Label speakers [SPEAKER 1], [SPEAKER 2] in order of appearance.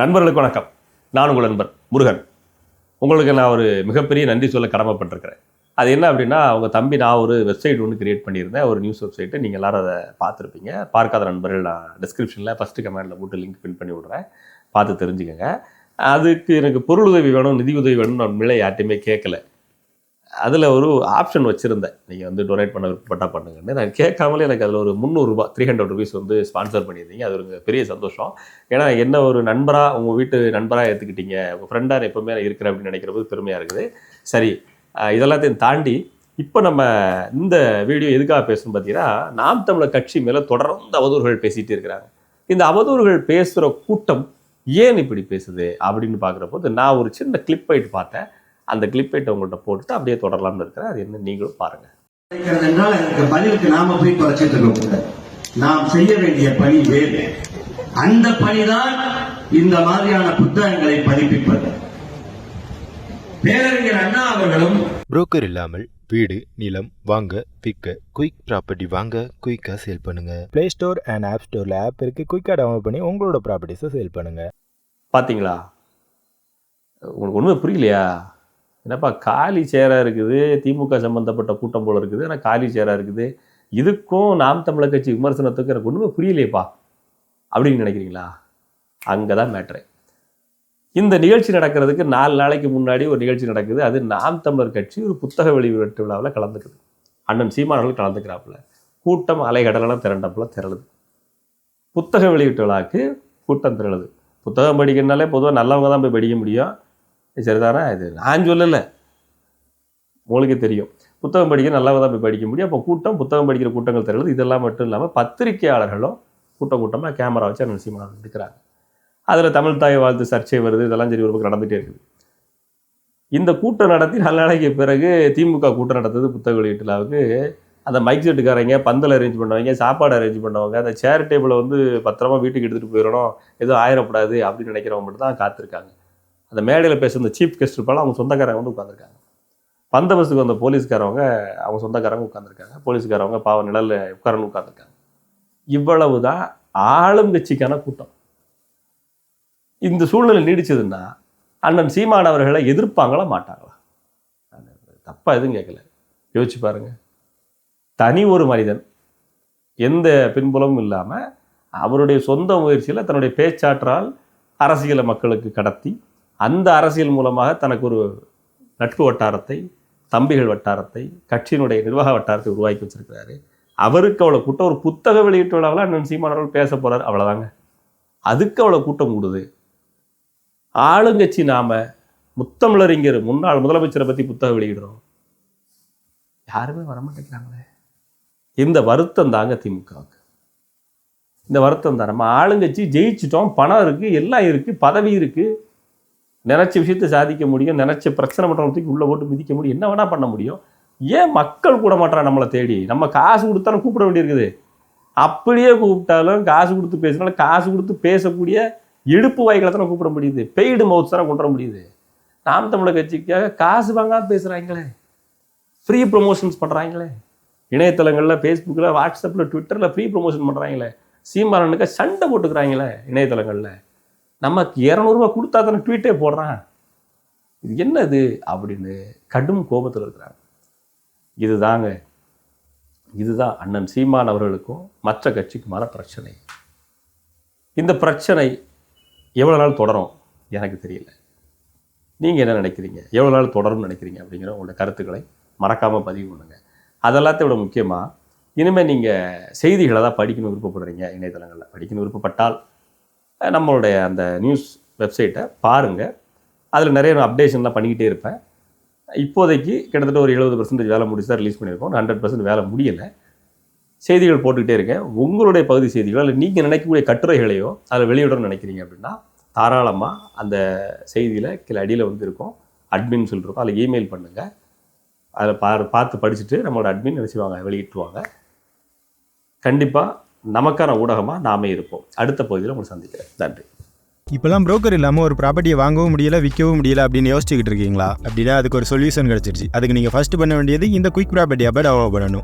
[SPEAKER 1] நண்பர்களுக்கு வணக்கம். நான் உங்கள் நண்பர் முருகன். உங்களுக்கு நான் ஒரு மிகப்பெரிய நன்றி சொல்ல கடமைப்பட்டிருக்கிறேன். அது என்ன அப்படின்னா உங்கள் தம்பி நான் ஒரு வெப்சைட் ஒன்று கிரியேட் பண்ணியிருந்தேன். ஒரு நியூஸ் வெப்சைட்டு நீங்கள் எல்லோரும் அதை பார்த்துருப்பீங்க. பார்க்காத நண்பர்கள் நான் டிஸ்கிரிப்ஷனில் ஃபஸ்ட்டு கமெண்டில் போட்டு லிங்க் பின் பண்ணி விட்றேன். பார்த்து தெரிஞ்சுக்கங்க. அதுக்கு எனக்கு பொருளுதவி வேணும் நிதி உதவி வேணும்னு நான் உண்மையிலே யார்ட்டையுமே கேட்கல. அதில் ஒரு ஆப்ஷன் வச்சுருந்தேன். நீங்கள் வந்து டொனேட் பண்ண விருப்பப்பட்டா பண்ணுங்கன்னு. நான் கேட்காமலே எனக்கு அதில் ஒரு முந்நூறுரூபா த்ரீ ஹண்ட்ரட் ருபீஸ் வந்து ஸ்பான்சர் பண்ணியிருந்தீங்க. அது ஒரு பெரிய சந்தோஷம். ஏன்னா என்ன ஒரு நண்பராக உங்கள் வீட்டு நண்பராக எடுத்துக்கிட்டீங்க உங்கள் ஃப்ரெண்டாக எப்போவுமே நான் இருக்கிறேன் அப்படின்னு நினைக்கிற போது பெருமையாக இருக்குது. சரி இதெல்லாத்தையும் தாண்டி இப்போ நம்ம இந்த வீடியோ எதுக்காக பேசணும் பார்த்தீங்கன்னா நாம் தமிழர் கட்சி மேலே தொடர்ந்து அவதூறுகள் பேசிகிட்டே இருக்கிறாங்க. இந்த அவதூறுகள் பேசுகிற கூட்டம் ஏன் இப்படி பேசுது அப்படின்னு பார்க்குற போது நான் ஒரு சின்ன கிளிப் ஆயிட்டு பார்த்தேன். அந்த கிளிப் ஆயிட்டு உங்கள்கிட்ட போட்டுட்டு அப்படியே தொடரலாம்னு இருக்கிறேன். அது என்ன நீங்களும் பாருங்கள்
[SPEAKER 2] என்றால் அதுக்கு பதிலுக்கு நாம போய் குறைச்சிட்டு இருக்க நாம் செய்ய வேண்டிய பணி வேறு. அந்த பணிதான் இந்த மாதிரியான புத்தகங்களை பதிப்பிப்பது. பேரறிஞர் அண்ணா அவர்களும்
[SPEAKER 3] புரோக்கர் இல்லாமல் வீடு நிலம் வாங்க விற்க குயிக் ப்ராப்பர்ட்டி வாங்க குயிக்காக சேல் பண்ணுங்க.
[SPEAKER 4] ப்ளே ஸ்டோர் அண்ட் ஆப் ஸ்டோரில் ஆப் இருக்குது குயிக்காக டவுன்லோட் பண்ணி உங்களோட ப்ராப்பர்ட்டிஸை சேல் பண்ணுங்கள்
[SPEAKER 1] பார்த்தீங்களா உங்களுக்கு ஒன்றுமே புரியலையா? என்னப்பா காலி சேராக இருக்குது திமுக சம்மந்தப்பட்ட கூட்டம் போல இருக்குது ஆனால் காலி சேராக இருக்குது. இதுக்கும் நாம் தமிழர் கட்சி விமர்சனத்துக்கும் எனக்கு ஒன்றுமே புரியலையப்பா அப்படின்னு நினைக்கிறீங்களா? அங்கே தான் மேட்ரு இந்த நிகழ்ச்சி நடக்கிறதுக்கு நாலு நாளைக்கு முன்னாடி ஒரு நிகழ்ச்சி நடக்குது. அது நாம் தமிழர் கட்சி ஒரு புத்தக வெளியீட்டு விழாவில் கலந்துக்குது. அண்ணன் சீமானவர்கள் கலந்துக்கிறாப்புல. கூட்டம் அலைகடலாம் திரண்டப்புல திரளுது. புத்தக வெளியீட்டு விழாக்கு கூட்டம் திரளுது. புத்தகம் படிக்கணுனாலே பொதுவாக நல்லவங்க தான் போய் படிக்க முடியும். சரிதாரா இது நான் சொல்லலை. உங்களுக்கே தெரியும். புத்தகம் படிக்க நல்லா தான் போய் படிக்க முடியும். அப்போ கூட்டம் புத்தகம் படிக்கிற கூட்டங்கள் தெரியுது இதெல்லாம் மட்டும் இல்லாமல் பத்திரிகையாளர்களும் கூட்டம் கூட்டமாக கேமரா வச்சு அண்ணன் சீமானவர்கள் எடுக்கிறாங்க. அதில் தமிழ் தாய் வாழ்த்து சர்ச்சை வருது. இதெல்லாம் சரி ஒரு பக்கம் நடந்துகிட்டே இருக்குது. இந்த கூட்டம் நடத்தி நல்ல நாளைக்கு பிறகு திமுக கூட்டம் நடத்துது புத்தக வெளியீட்டுலாவுக்கு. அந்த மைக் செட்டுக்காரங்க பந்தல் அரேஞ்ச் பண்ணவங்க சாப்பாடு அரேஞ்ச் பண்ணவங்க அந்த சேர் டேபிளை வந்து பத்திரமா வீட்டுக்கு எடுத்துகிட்டு போயிடணும். எதுவும் ஆயிடக்கூடாது அப்படின்னு நினைக்கிறவங்க மட்டும் தான் காத்திருக்காங்க. அந்த மேடையில் பேசுகிற இந்த சீஃப் கெஸ்ட் இருப்பாலும் அவங்க சொந்தக்காரங்க வந்து உட்காந்துருக்காங்க பந்தபஸ்துக்கு வந்த போலீஸ்காரவங்க அவங்க சொந்தக்காரங்க உட்காந்துருக்காங்க போலீஸ்காரவங்க பாவம் நிழலில் உட்காரன்னு உட்காந்துருக்காங்க இவ்வளவு தான் ஆளுங்கட்சிக்கான கூட்டம். இந்த சூழ்நிலை நீடிச்சதுன்னா அண்ணன் சீமான் அவர்களை எதிர்ப்பாங்களா மாட்டாங்களா? தப்பாக எதுவும் கேட்கல. யோசிச்சு பாருங்க. தனி ஒரு மனிதன் எந்த பின்புலமும் இல்லாமல் அவருடைய சொந்த முயற்சியில் தன்னுடைய பேச்சாற்றால் அரசியலை மக்களுக்கு கடத்தி அந்த அரசியல் மூலமாக தனக்கு ஒரு நட்பு வட்டாரத்தை தம்பிகள் வட்டாரத்தை கட்சியினுடைய நிர்வாக வட்டாரத்தை உருவாக்கி வச்சிருக்கிறாரு. அவருக்கு அவ்வளோ கூட்டம் ஒரு புத்தக வெளியீட்டு விழாவில் அண்ணன் சீமான் அவர்கள் பேச போகிறார் அவ்வளோதாங்க அதுக்கு அவ்வளோ கூட்டம் கூடுது. ஆளுங்கட்சி நாம முத்தமிழறிஞர் முன்னாள் முதலமைச்சரை பற்றி புத்தகம் வெளியிடுறோம். யாருமே வரமாட்டேங்கிறாங்களே. இந்த வருத்தம் தாங்க திமுகவுக்கு. இந்த வருத்தம் தான். நம்ம ஆளுங்கட்சி ஜெயிச்சிட்டோம் பணம் இருக்கு எல்லாம் இருக்கு பதவி இருக்கு. நினச்ச விஷயத்தை சாதிக்க முடியும் நினச்ச பிரச்சனை பண்ணுறவங்களுக்கு உள்ளே போட்டு மிதிக்க முடியும். என்ன வேணால் பண்ண முடியும். ஏன் மக்கள் கூட மாட்டான் நம்மளை தேடி? நம்ம காசு கொடுத்தாலும் கூப்பிட வேண்டியிருக்குது. அப்படியே கூப்பிட்டாலும் காசு கொடுத்து பேசினாலும் காசு கொடுத்து பேசக்கூடிய இடுப்பு வாய்களை தானே கூப்பிட முடியுது. பெய்டு மவுத் தானே கொண்டு வர முடியுது. நாம் தமிழக கட்சிக்காக காசு வாங்காம பேசுகிறாங்களே ஃப்ரீ ப்ரொமோஷன்ஸ் பண்ணுறாங்களே இணையதளங்களில் ஃபேஸ்புக்கில் வாட்ஸ்அப்பில் ட்விட்டரில் ஃப்ரீ ப்ரொமோஷன் பண்ணுறாங்களே சீமானனுக்கு சண்டை போட்டுக்கிறாங்களே இணையதளங்களில். நமக்கு இரநூறுவா கொடுத்தா தானே ட்வீட்டே போடுறான். இது என்னது? அப்படின்னு கடும் கோபத்தில் இருக்கிறாங்க. இதுதாங்க. இதுதான் அண்ணன் சீமான் அவர்களுக்கும் மற்ற கட்சிக்குமான பிரச்சனை. இந்த பிரச்சனை எவ்வளோ நாள் தொடரும்? எனக்கு தெரியல. நீங்கள் என்ன நினைக்கிறீங்க? எவ்வளோ நாள் தொடரும்னு நினைக்கிறீங்க? அப்படிங்கிற உங்களோட கருத்துக்களை மறக்காமல் பதிவு பண்ணுங்கள் அதெல்லாத்தையும் விட முக்கியமாக இனிமேல் நீங்கள் செய்திகளை தான் படிக்கணும் விருப்பப்படுறீங்க இணையதளங்களில். படிக்கணும் விருப்பப்பட்டால் நம்மளுடைய அந்த நியூஸ் வெப்சைட்டை பாருங்கள் அதில் நிறைய அப்டேஷன்லாம் பண்ணிக்கிட்டே இருப்பேன். இப்போதைக்கு கிட்டத்தட்ட ஒரு எழுபது பர்சன்டேஜ் வேலை முடிச்சு தான் ரிலீஸ் பண்ணியிருக்கோம். ஹண்ட்ரட் பர்சன்ட் வேலை முடியலை. செய்திகள் போட்டுக்கிட்டே இருக்கேன். உங்களுடைய பகுதி செய்திகளோ இல்லை நீங்கள் நினைக்கக்கூடிய கட்டுரைகளையோ அதில் வெளியிடணும்னு நினைக்கிறீங்க அப்படின்னா தாராளமாக அந்த செய்தியில் கீழே அடியில் வந்து இருக்கும். அட்மின் சொல்லிருக்கோம் அதில் இமெயில் பண்ணுங்கள் அதில் பா பார்த்து படிச்சுட்டு நம்மளோட அட்மின் நினச்சிவாங்க வெளியிட்டுருவாங்க. கண்டிப்பாக நமக்கான ஊடகமாக நாமே இருப்போம். அடுத்த பகுதியில் உங்களை சந்திக்கிறேன். நன்றி.
[SPEAKER 4] இப்போலாம் புரோக்கர் இல்லாமல் ஒரு ப்ராப்பர்ட்டியை வாங்கவும் முடியல விற்கவும் முடியல அப்படின்னு யோசிச்சுக்கிட்டு இருக்கீங்களா? அப்படின்னா அதுக்கு ஒரு சொல்யூஷன் கிடச்சிருச்சு. அதுக்கு நீங்கள் ஃபஸ்ட்டு பண்ண வேண்டியது இந்த குயிக் ப்ராப்பர்ட்டி அப்போ டெவலப் பண்ணணும்.